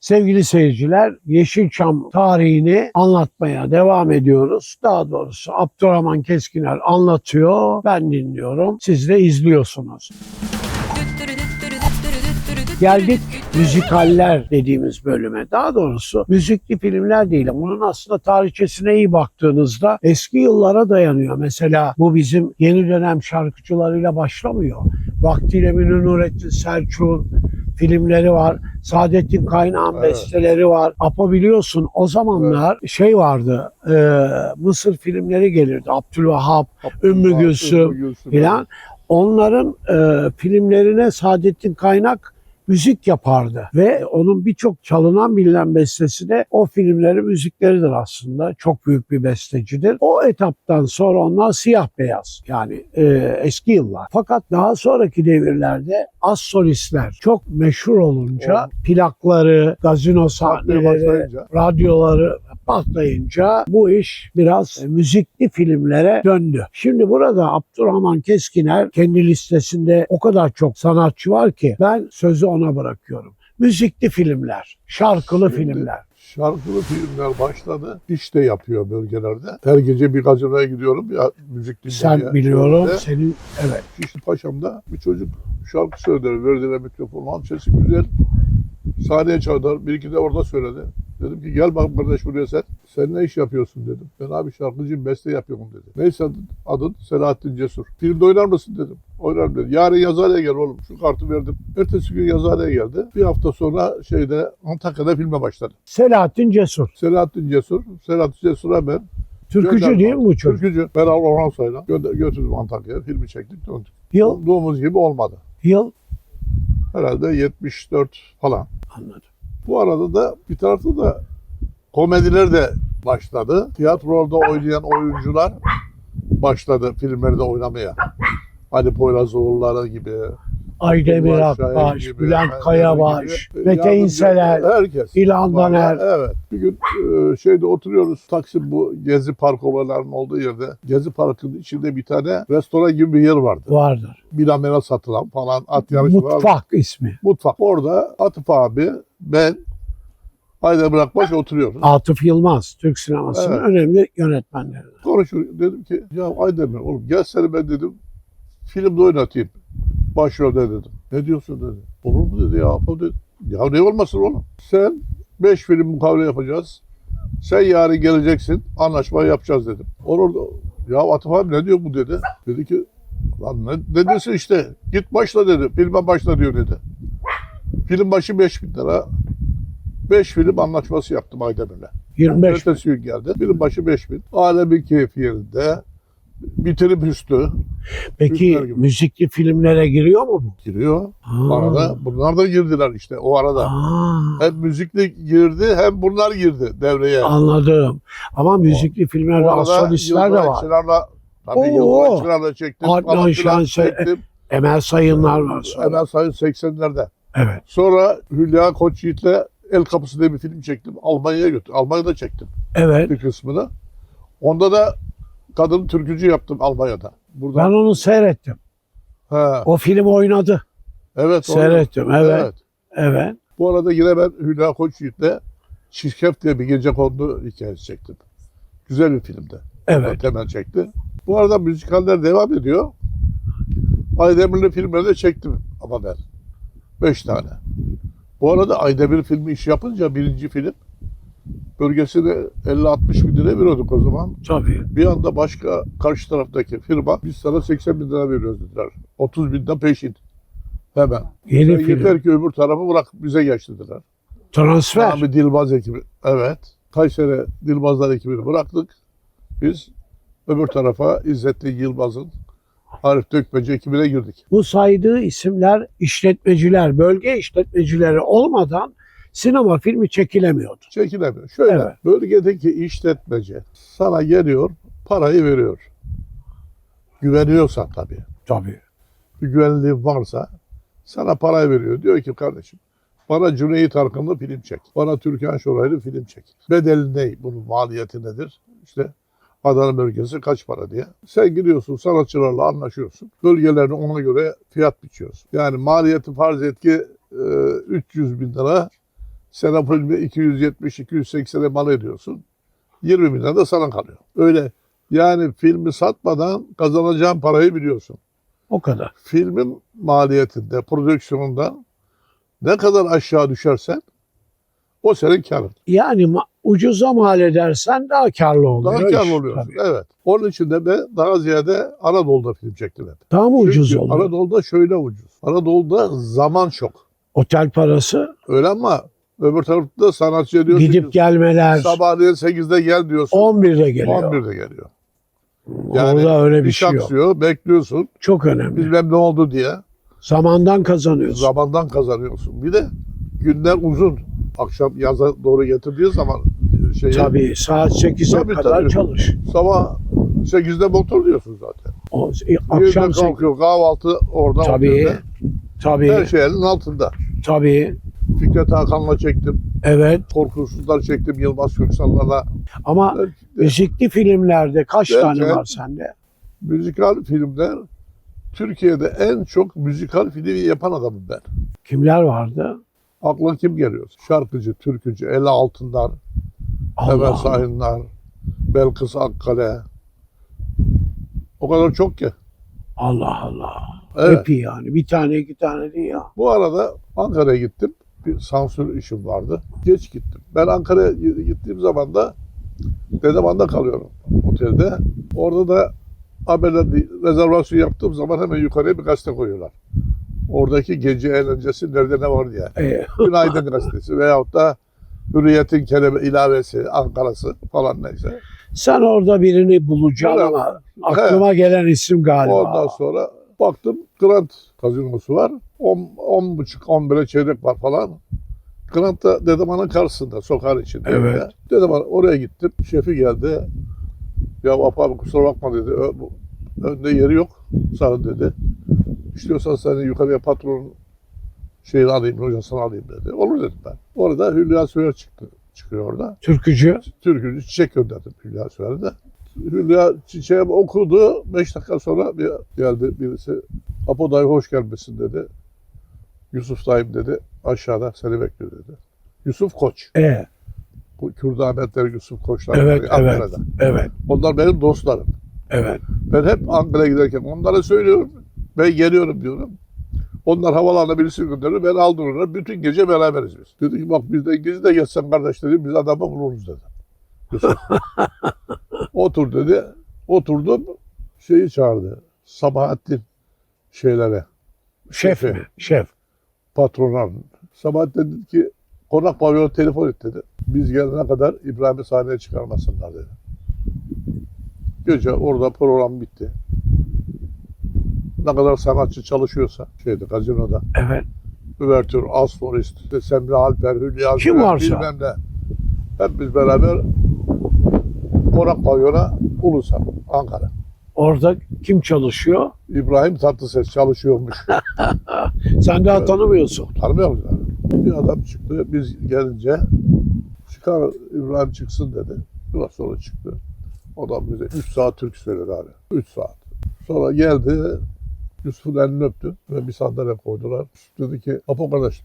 Sevgili seyirciler, Yeşilçam tarihini anlatmaya devam ediyoruz. Daha doğrusu Abdurrahman Keskiner anlatıyor, ben dinliyorum, siz de izliyorsunuz. Geldik müzikaller dediğimiz bölüme. Daha doğrusu müzikli filmler değil. Bunun aslında tarihçesine iyi baktığınızda eski yıllara dayanıyor. Mesela bu bizim yeni dönem şarkıcılarıyla başlamıyor. Vaktiyle Münir Nurettin Selçuk'un filmleri var. Saadettin Kaynağ'ın Evet. besteleri var. Apo biliyorsun o zamanlar şey vardı. e, Mısır filmleri gelirdi. Abdülvahap, Ümmü Gülsüm filan. Onların e, filmlerine Saadettin Kaynak müzik yapardı ve onun birçok çalınan bilinen bestesi de o filmlerin müzikleridir aslında. Çok büyük bir bestecidir. O etaptan sonra onlar siyah beyaz yani e, eski yıllar. Fakat daha sonraki devirlerde az solistler çok meşhur olunca plakları, gazino sahneleri, radyoları patlayınca bu iş biraz e, müzikli filmlere döndü. Şimdi burada Abdurrahman Keskiner kendi listesinde o kadar çok sanatçı var ki ben sözü ona bırakıyorum. Müzikli filmler, şarkılı Şimdi- filmler. Şarkılı filmler başladı. İş de yapıyor bölgelerde. Her gece bir gazinoya gidiyorum. Ya, müzik dinlemeye. Sen biliyorum, Şöyle. senin evet. Şişli Paşam'da bir çocuk şarkı söyledi. Verdiler mikrofonu. Sesi güzel. Sahneye çağırdılar. Bir iki de orada söyledi. Dedim ki gel bakalım kardeş buraya sen. Sen ne iş yapıyorsun dedim. Ben abi şarkıcıyım beste yapıyorum dedi. Neyse adın, adın Selahattin Cesur. Filmde oynar mısın dedim. Oynarım dedi. Yarın yazıhaneye gel oğlum. Şu kartı verdim. Ertesi gün yazıhaneye geldi. Bir hafta sonra şeyde Antakya'da filme başladı. Selahattin Cesur. Selahattin Cesur. Selahattin Cesur'a ben Türkücü Gönderdim. değil mi bu çocuk? Türkücü. Ben Orhan gönder, götürdüm Antakya'ya. Filmi çektik döndük. Yıl, Umduğumuz gibi olmadı. yıl Herhalde 74 falan. anladım. Bu arada da bir tarafta da komediler de başladı. Tiyatroda oynayan oyuncular başladı filmlerde oynamaya. Ali Poyrazoğulları gibi, Aydemir Akbaş, gibi, Bülent Kayabaş, Mete İnseler, herkes. İlhan Var Daner. Evet. Bir gün e, şeyde oturuyoruz. Taksim bu Gezi Park olaylarının olduğu yerde. Gezi Parkı'nın içinde bir tane restoran gibi bir yer vardı. vardır. Bilamera satılan falan at yarışı var. Mutfak ismi. Mutfak. Orada Atıf abi, ben, Aydemir Akbaş oturuyoruz. Atıf Yılmaz, Türk sinemasının Evet. önemli yönetmenlerinden. Konuşuyor. Dedim ki ya Aydemir oğlum gel seni ben dedim filmde oynatayım. Başrolde dedim. Ne diyorsun dedi. Olur mu dedi ya. Apo dedi. Ya ne olmasın oğlum. Sen 5 film mukavele yapacağız. Sen yarın geleceksin. Anlaşma yapacağız dedim. Orada ya Atıf abi ne diyor bu dedi. Dedi ki lan ne, ne desin işte. Git başla dedi. Filme başla diyor dedi. Film başı 5 bin lira. 5 film anlaşması yaptım Aydemir'le. 25 Ertesi gün geldi. Birin başı 5 bin. Alemin keyfi yerinde. Bitirip üstü Peki müzikli filmlere giriyor mu bu? giriyor. Aa. Arada bunlar da girdiler işte o arada. Aa, Hem müzikli girdi hem bunlar girdi devreye. anladım. Ama müzikli filmlerde O az arada solistler de var. Çınar'la tabii. Yıldıray Çınar'la çektim. Adnan çektim. Emel Sayınlar var sonra. Hemen sayın 80'lerde. Evet. Sonra Hülya Koçyiğit'le El Kapısı diye bir film çektim. Almanya'ya götürdüm. Almanya'da çektim Evet. bir kısmını. Onda da kadın türkücü yaptım Almanya'da. Burada. Ben onu seyrettim. Ha, O film oynadı. evet. Seyrettim. Evet. Evet. Bu arada yine ben Hülya Koçyiğit'le Şirkef diye bir gece kondu hikayesi çektim. Güzel bir filmdi. Evet. Temel çekti. Bu arada müzikaller devam ediyor. Aydemir'le filmleri de çektim ama ben. Beş tane. Bu arada Aydemir filmi iş yapınca birinci film bölgesine 50-60 bin lira veriyorduk o zaman. Tabii. Bir anda başka karşı taraftaki firma biz sana 80 bin lira veriyoruz dediler. 30 binden peşin. Hemen. Yeni film. yeter ki öbür tarafı bırak bize geç dediler. Transfer. Abi Dilbaz ekibi. Evet. Kayseri Dilbazlar ekibini bıraktık. Biz öbür tarafa İzzetli Yılmaz'ın Arif Dökmeci ekibine girdik. Bu saydığı isimler işletmeciler, bölge işletmecileri olmadan sinema filmi çekilemiyordu. Çekilemiyor. Şöyle Evet. bölgedeki işletmeci sana geliyor parayı veriyor. Güveniyorsan tabii. Tabii. Bir güvenliğin varsa sana parayı veriyor. Diyor ki kardeşim bana Cüneyt Arkın'lı film çek. Bana Türkan Şoraylı film çek. Bedeli ne? Bunun maliyeti nedir? İşte Adana bölgesi kaç para diye. Sen gidiyorsun sanatçılarla anlaşıyorsun. Bölgelerine ona göre fiyat biçiyorsun. Yani maliyeti farz et ki e, 300 bin lira Sen o filmi 270-280'e mal ediyorsun. 20 bin lira da sana kalıyor. Öyle yani filmi satmadan kazanacağın parayı biliyorsun. O kadar. Filmin maliyetinde, prodüksiyonunda ne kadar aşağı düşersen o senin karın. Yani ucuza mal edersen daha karlı oluyor. Daha karlı oluyorsun. Tabii. Evet. Onun için de ben daha ziyade Anadolu'da film çektim hep. Daha mı ucuz Çünkü oluyor? Anadolu'da şöyle ucuz. Anadolu'da zaman çok. Otel parası, Öyle ama öbür tarafta sanatçı diyorsun gidip ki gelmeler sabahleyin 8'de gel diyorsun. 11'de geliyor. 11'de geliyor. Yani Orada öyle bir şey yok. bekliyorsun. Çok önemli. Bilmem ne oldu diye. Zamandan kazanıyorsun. Zamandan kazanıyorsun. Bir de günler uzun. Akşam yaza doğru getirdiği zaman şey Tabii saat 8'e Tabii, kadar tabii. çalış. sabah 8'de motor diyorsun zaten. O, e, Akşam akşam 8. kalkıyor kahvaltı orada Tabii. otelde. Tabii. Her şey elin altında. Tabii. Fikret Hakan'la çektim. Evet. Korkusuzlar çektim. Yılmaz Köksal'larla. Ama Evet. müzikli filmlerde kaç Evet, tane var sende? Müzikal filmler Türkiye'de en çok müzikal filmi yapan adamım ben. Kimler vardı? Akla kim geliyor? Şarkıcı, türkücü, Ela Altındar, Emel. Sahinler, Belkıs Akkale. O kadar çok ki. Allah Allah. Evet. Hep iyi yani. Bir tane iki tane değil ya. Bu arada Ankara'ya gittim. Bir sansür işim vardı. Geç gittim. Ben Ankara'ya gittiğim zaman da Dedeman'da kalıyorum otelde. Orada da haberler rezervasyon yaptığım zaman hemen yukarıya bir gazete koyuyorlar. Oradaki gece eğlencesi nerede ne var diye. Ee, Günaydın gazetesi veyahut da Hürriyet'in kelime ilavesi, Ankara'sı falan neyse. sen orada birini bulacaksın ama aklıma gelen isim galiba. Ondan sonra baktım Grant kazinosu var. 10 10 buçuk 11'e çeyrek var falan. Grant da Dedeman'ın karşısında, sokağın içinde. Evet. Dedeman oraya gittim. Şefi geldi. Ya Apo abi kusura bakma dedi. Ö- Önde yeri yok. Sana dedi. İstiyorsan seni yukarıya patronun şeyini alayım, hocasını alayım dedi. Olur dedim ben. Orada Hülya Söyer çıktı. Çıkıyor orada. Türkücü. Türkücü çiçek gönderdim Hülya Sürer'e de. Hülya çiçeği okudu. Beş dakika sonra bir geldi birisi. Apo dayı hoş gelmişsin dedi. Yusuf dayım dedi. Aşağıda seni bekliyor dedi. Yusuf Koç. E, Bu Kürt Ahmetler Yusuf Koçlar. Evet, var evet. Ankara'da. evet. Onlar benim dostlarım. Evet. Ben hep Ankara'ya giderken onlara söylüyorum. Ben geliyorum diyorum. Onlar havalarına birisi gönderiyor. Ben aldırırlar. Bütün gece beraberiz biz. Dedi ki bak bizden gezi de geçsen kardeş dedi. Biz adamı buluruz dedi. Yusuf. Otur dedi. Oturdum. Şeyi çağırdı. Sabahattin şeylere. Şef Şefi. mi? Şef. Patrona. Sabahattin dedi ki konak pavyona telefon et dedi. Biz gelene kadar İbrahim'i sahneye çıkarmasınlar dedi. Gece orada program bitti. Ne kadar sanatçı çalışıyorsa şeyde gazinoda. Evet. Üvertür, Asforist, işte Semra Alper, Hülya Kim Sürer, varsa. bilmem ne. Hep biz beraber konak pavyona Ulusal, Ankara. Orada kim çalışıyor? İbrahim Tatlıses çalışıyormuş. Sen daha tanımıyorsun. Tanımıyor musun? Bir adam çıktı. Biz gelince çıkar İbrahim çıksın dedi. Biraz sonra çıktı. Adam bize 3 saat Türk söyledi abi. 3 saat. Sonra geldi. Yusuf'un elini öptü ve bir sandalye koydular. Yusuf dedi ki Apo kardeş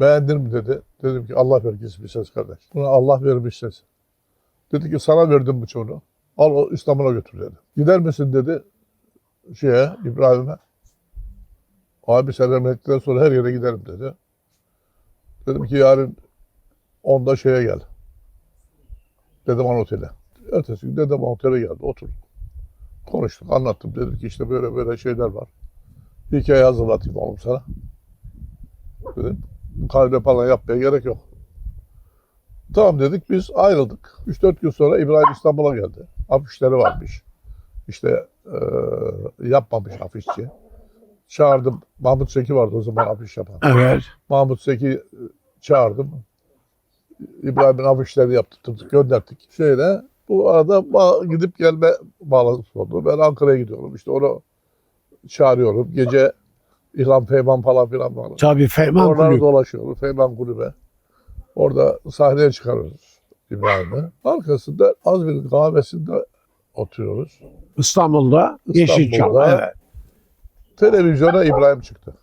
beğendin mi dedi. Dedim ki Allah vergisi bir ses kardeş. Buna Allah vermiş ses. Dedi ki sana verdim bu çocuğu. Al o İstanbul'a götür dedi. Gider misin dedi şeye İbrahim'e. Abi sen emrettikten sonra her yere giderim dedi. Dedim ki yarın onda şeye gel. Dedeman Otel'e. Ertesi gün Dedeman Otel'e geldi. Oturduk. Konuştuk, anlattım. Dedim ki işte böyle böyle şeyler var. Bir hikaye hazırlatayım oğlum sana. Dedim. Kalbe falan yapmaya gerek yok. Tamam dedik biz ayrıldık. 3-4 gün sonra İbrahim İstanbul'a geldi. Afişleri varmış. İşte eee, yapmamış afişçi. Çağırdım. Mahmut Seki vardı o zaman afiş yapan. Evet. Mahmut Seki çağırdım. İbrahim'in afişlerini yaptırdık, gönderdik. Şeyle bu arada gidip gelme bağlantısı oldu. Ben Ankara'ya gidiyorum. İşte onu çağırıyorum. Gece İlhan Peyman falan filan var. Tabii Feyman Oraları Kulübü. dolaşıyoruz. Peyman Kulübe. Orada sahneye çıkarıyoruz İbrahim'i. Arkasında az bir kahvesinde oturuyoruz. İstanbul'da, Yeşilçam. İstanbul'da. Evet. Televizyona İbrahim çıktı.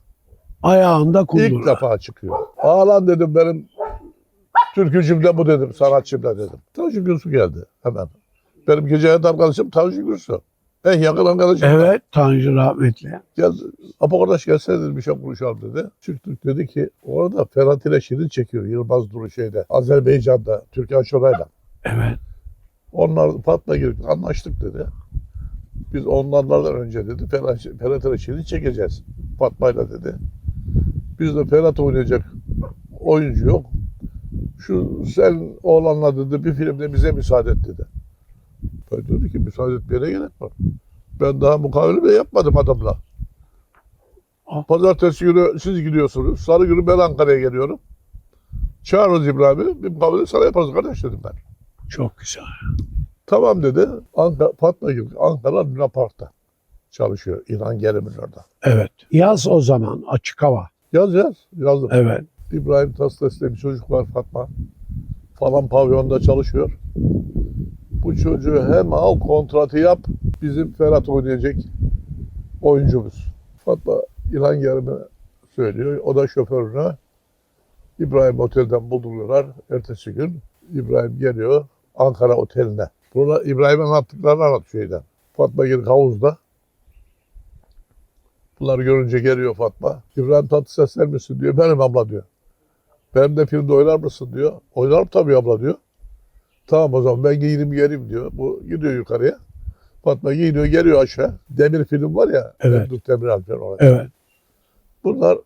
Ayağında İlk kundura. defa çıkıyor. Ağlan dedim benim Türkücümde bu dedim, sanatçımda dedim. Tanju Gürsu geldi hemen. Benim gece hayat arkadaşım Tanju Gürsu. En yakın arkadaşım. Evet Tanju rahmetli. Geldi. Apo kardeş gelsene dedi bir şey konuşalım dedi. Çıktık dedi ki orada Ferhat ile Şirin çekiyor Yılmaz Duru şeyde. Azerbaycan'da Türkan Şoray'la. Evet. Onlar patla girdik anlaştık dedi. Biz onlardan önce dedi Ferhat, Ferhat ile Şirin çekeceğiz. Fatma'yla dedi. Biz de Ferhat oynayacak oyuncu yok. Şu sen oğlanla dedi bir filmde bize müsaade et dedi. Ben dedim ki müsaade etmeye gerek var. Ben daha mukavele bile yapmadım adamla. Ah. Pazartesi günü siz gidiyorsunuz. Salı günü ben Ankara'ya geliyorum. Çağırırız İbrahim'i. Bir mukavele sana yaparız kardeş dedim ben. Çok güzel. Tamam dedi. Ankara, Fatma gibi Ankara Luna Park'ta çalışıyor. İlhan Gerim'in orada. Evet. Yaz o zaman açık hava. Yaz yaz. Yazdım. Evet. İbrahim Taslas'ta bir çocuk var Fatma. Falan pavyonda çalışıyor. Bu çocuğu hem al kontratı yap. Bizim Ferhat oynayacak oyuncumuz. Fatma İlhan Gerim'e söylüyor. O da şoförüne. İbrahim otelden bulduruyorlar. Ertesi gün İbrahim geliyor Ankara oteline. Burada İbrahim'in anlattıklarını anlat şeyden. Fatma Gül havuzda. Bunları görünce geliyor Fatma. İbrahim Tatlısesler misin diyor. Benim abla diyor. Benim de filmde oynar mısın diyor. Oynarım tabii abla diyor. Tamam o zaman ben giyinip geleyim diyor. Bu gidiyor yukarıya. Fatma giyiniyor geliyor aşağı. Demir film var ya. Evet. Memduh Demirel falan oraya. Evet. Bunlar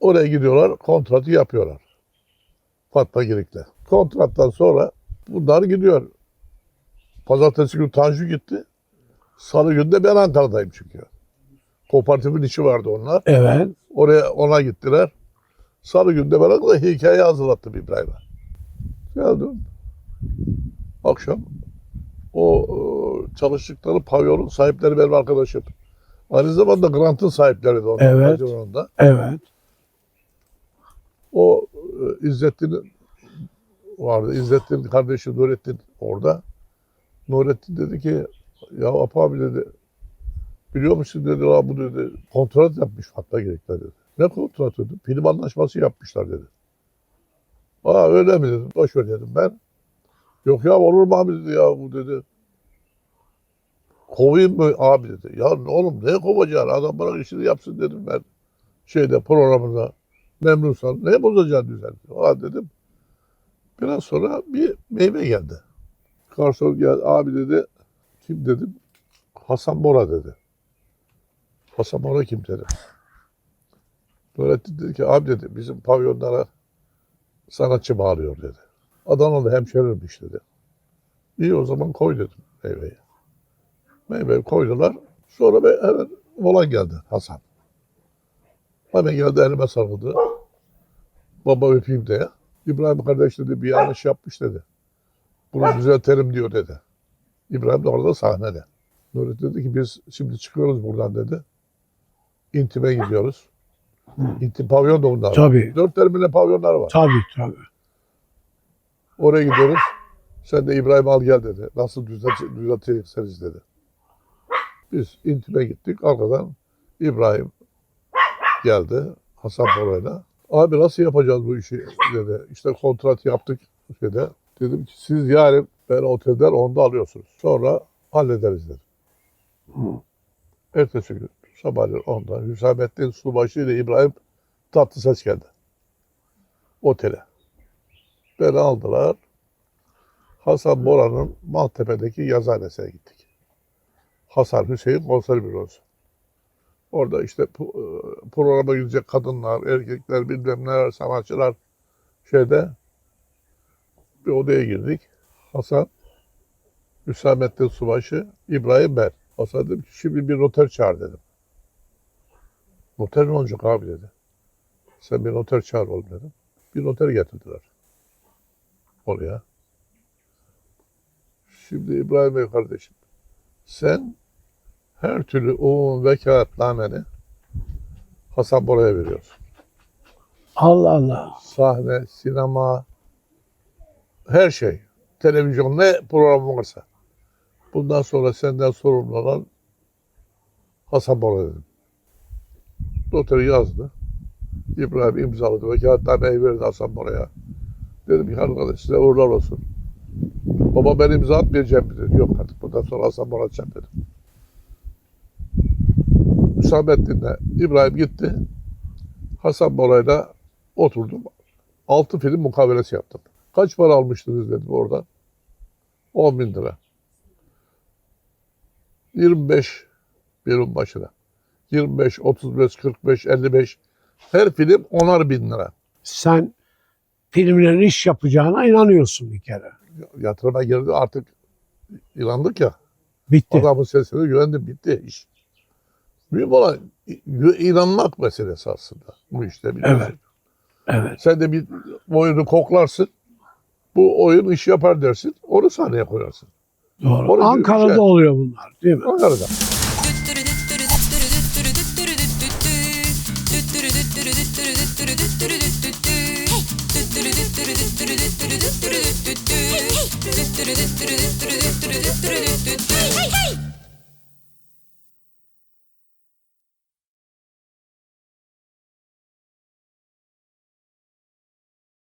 oraya gidiyorlar, kontratı yapıyorlar. Fatma Girik'le. Kontrattan sonra bunlar gidiyor. Pazartesi günü Tanju gitti. Salı günü de ben Ankara'dayım çünkü. Kooperatifin işi vardı onlar. Evet. Oraya ona gittiler. Salı günü de ben Ankara'da hikaye hazırlattım İbrahim'e. Geldim. Akşam o e, çalıştıkları pavyonun sahipleri benim arkadaşım. Aynı zamanda Grant'ın sahipleri de onlar. Evet. pavyonunda. Evet. O e, İzzettin'in vardı. İzzettin kardeşi Nurettin orada. Nurettin dedi ki ya Apa abi dedi biliyor musun dedi "Aa, bu dedi kontrat yapmış Fatma Gerek'le dedi. Ne kontratı dedi? Film anlaşması yapmışlar dedi. Aa öyle mi dedim. Boş ver dedim ben. Yok ya olur mu abi dedi ya bu dedi. Kovayım mı abi dedi. Ya oğlum ne kovacaksın? Adam bana işini yapsın dedim ben. Şeyde programında memnunsan ne bozacaksın düzen? Aa dedim. Biraz sonra bir meyve geldi. Garson geldi. Abi dedi. Kim dedim. Hasan Bora dedi. Hasan Bora kim dedi. Nurettin dedi ki abi dedi bizim pavyonlara sanatçı bağlıyor dedi. Adana'da hemşerimmiş dedi. İyi o zaman koy dedim meyveyi. Meyveyi koydular. Sonra be, hemen Volan geldi Hasan. Hemen geldi elime sarıldı. Baba öpeyim diye. İbrahim kardeş dedi bir yanlış yapmış dedi. Bunu düzeltelim diyor dedi. İbrahim de orada sahnede. Nurettin dedi ki biz şimdi çıkıyoruz buradan dedi. İntime gidiyoruz. İntim pavyon da bunlar. var. Tabii. Dört terminal pavyonlar var. Tabii tabii. Oraya gidiyoruz. Sen de İbrahim al gel dedi. Nasıl düzelt düzeltecekseniz dedi. Biz intime gittik. Arkadan İbrahim geldi. Hasan Bora'yla. Abi nasıl yapacağız bu işi dedi. İşte kontrat yaptık şeyde. Dedim ki siz yarın ben otelden onda alıyorsunuz. Sonra hallederiz dedim. Ertesi gün sabahleyin onda Hüsamettin Subaşı ile İbrahim Tatlıses geldi. Otele. Beni aldılar. Hasan Bora'nın Maltepe'deki yazıhanesine gittik. Hasan Hüseyin konser bürosu. Orada işte e, programa gidecek kadınlar, erkekler, bilmem neler, sanatçılar şeyde bir odaya girdik. Hasan, Hüsamettin Subaşı, İbrahim ben. Hasan dedim ki şimdi bir noter çağır dedim. Noter ne olacak abi dedi. Sen bir noter çağır oğlum dedim. Bir noter getirdiler oraya. Şimdi İbrahim Bey kardeşim, sen her türlü umum vekaletnameni Hasan Bora'ya veriyorsun. Allah Allah. Sahne, sinema, her şey. Televizyon ne program varsa. Bundan sonra senden sorumlu olan Hasan Bora dedim. Noteri yazdı. İbrahim imzaladı. Vekaletnameyi verdi Hasan Bora'ya. Dedim ki arkadaş size uğurlar olsun. Baba ben imza atmayacağım dedi. Yok artık bundan sonra Hasan Bora atacağım dedim. Hüsamettin'le İbrahim gitti. Hasan Bora'yla oturdum. Altı film mukavelesi yaptım. Kaç para almıştınız dedim orada. 10 bin lira. 25 birim başına. 25, 35, 45, 55. Her film 10'ar bin lira. Sen filmlerin iş yapacağına inanıyorsun bir kere. Yatırıma girdi artık inandık ya. Bitti. Adamın sesine güvendim bitti iş. Büyük olan inanmak meselesi aslında bu işte. biliyorsun. Evet. Evet. Sen de bir oyunu koklarsın. Bu oyun iş yapar dersin. Onu sahneye koyarsın. Doğru. Orada Ankara'da şey- oluyor bunlar değil mi? Ankara'da. Hey!